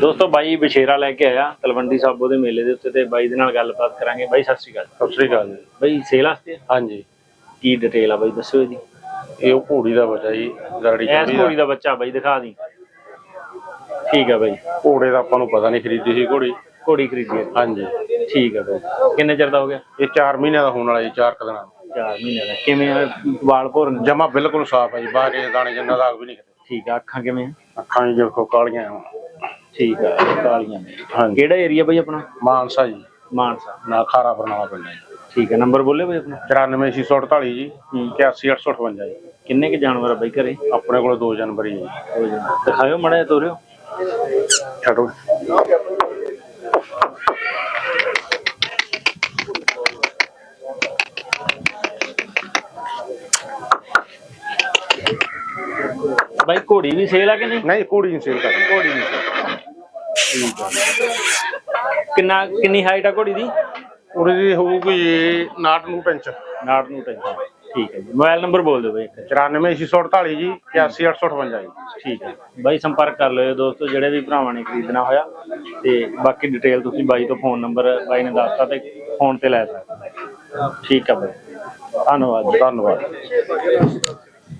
ਦੋਸਤੋ ਬਾਈ ਬਸ਼ੇਰਾ ਲੈ ਕੇ ਆਇਆ ਤਲਵੰਡੀ ਸਾਬੋ ਦੇ ਮੇਲੇ ਦੇ ਉੱਤੇ ਤੇ ਬਾਈ ਦੇ ਨਾਲ ਗੱਲਬਾਤ ਕਰਾਂਗੇ। ਬਾਈ ਸਤਿ ਸ਼੍ਰੀ ਅਕਾਲ। ਸਤਿ ਸ੍ਰੀ ਅਕਾਲ ਜੀ। ਬਾਈ ਸੇਲ ਵਾਸਤੇ ਹਾਂਜੀ। ਕੀ ਡਿਟੇਲ ਆ ਬਾਈ ਦੱਸੋ ਇਹਦੀ? ਇਹ ਉਹ ਘੋੜੀ ਦਾ ਬੱਚਾ ਜੀ ਗਰੜੀ ਐਸ ਘੋੜੀ ਘੋੜੀ ਦਾ ਦਾ ਬੱਚਾ ਬਾਈ ਦਿਖਾ ਦੀ। ਠੀਕ ਆ ਬਾਈ। ਘੋੜੇ ਦਾ ਆਪਾਂ ਨੂੰ ਪਤਾ ਨਹੀਂ ਖਰੀਦੀ ਸੀ ਘੋੜੀ। ਘੋੜੀ ਖਰੀਦੀ ਹੈ ਹਾਂਜੀ। ਠੀਕ ਆ ਬਾਈ। ਕਿੰਨੇ ਚਿਰ ਦਾ ਹੋ ਗਿਆ? ਇਹ 4 ਮਹੀਨਿਆਂ ਦਾ ਹੋਣ ਵਾਲਾ ਜੀ 4 ਕਦਨਾਂ 4 ਮਹੀਨੇ ਦਾ। ਕਿਵੇਂ ਆ? ਵਾਲ ਭੋਰਨ? ਜਮਾ ਬਿਲਕੁਲ ਸਾਫ਼ ਹੈ ਜੀ ਬਾਹਰ ਇਹ ਦਾਣੇ ਜੰਨਾ ਦਾਗ ਵੀ ਨਹੀਂ ਠੀਕ ਆ ਅੱਖਾਂ ਕਿਵੇਂ ਆ? ਅੱਖਾਂ ਜੀ ਦੇਖੋ ਕਾਲੀਆਂ ਆ। ਠੀਕ ਆ ਕਾਲੀਆਂ ਨੇ। ਹਾਂਜੀ। ਕਿਹੜਾ ਏਰੀਆ ਬਾਈ ਆਪਣਾ? ਮਾਨਸਾ ਜੀ। ਮਾਨਸਾ। ਨਾ ਖਾਰਾ ਬਰਨਾਲਾ ਪਿੰਡ ਹੈ ਜੀ। ਠੀਕ ਆ ਨੰਬਰ ਬੋਲੇ ਬਾਈ ਆਪਣਾ? 94648 ਜੀ। ਹੂੰ। 81858 ਜੀ। ਕਿੰਨੇ ਕੇ ਜਾਨਵਰ ਆ ਬਾਈ ਘਰੇ? ਆਪਣੇ ਕੋਲ 2 ਜਨਵਰੀ ਜੀ। ਹੋ ਜਾਣਾ। ਦਿਖਾਇਓ ਮੜਾ ਤੋਰਿਓ। ਛੱਡੋ। ਬਾਈ ਘੋੜੀ ਵੀ ਸੇਲ ਆ ਕਿ ਨਹੀਂ? ਨਹੀਂ ਘੋੜੀ ਨਹੀਂ ਸੇਲ ਕਰਨੀ। ਘੋੜੀ ਨਹੀਂ। ਠੀਕ ਆ ਕਿੰਨਾ ਕਿੰਨੀ ਹਾਈਟ ਆ ਘੋੜੀ ਦੀ? ਉਹਦੀ ਦੀ ਹੋਊਗੀ ਜੀ 69 ਨੂੰ ਪੈਂਚ। ਨਾੜ ਨੂੰ ਟੈਂਸ਼ਨ ਠੀਕ ਹੈ ਜੀ। ਮੋਬਾਈਲ ਨੰਬਰ ਬੋਲ ਦਿਓ ਬਾਈ ਇੱਕ। 94648 ਜੀ 81858 ਜੀ। ਠੀਕ ਹੈ। ਬਾਈ ਸੰਪਰਕ ਕਰ ਲਿਓ ਦੋਸਤੋ ਜਿਹੜੇ ਵੀ ਭਰਾਵਾਂ ਨੇ ਖਰੀਦਣਾ ਹੋਇਆ। ਤੇ ਬਾਕੀ ਡਿਟੇਲ ਤੁਸੀਂ ਬਾਈ ਤੋਂ ਫੋਨ ਨੰਬਰ ਬਾਈ ਨੇ ਦੱਸਤਾ ਤੇ ਫੋਨ ਤੇ ਲੈ ਸਕਦੇ। ਠੀਕ ਹੈ ਬਾਈ। ਧੰਨਵਾਦ। ਧੰਨਵਾਦ।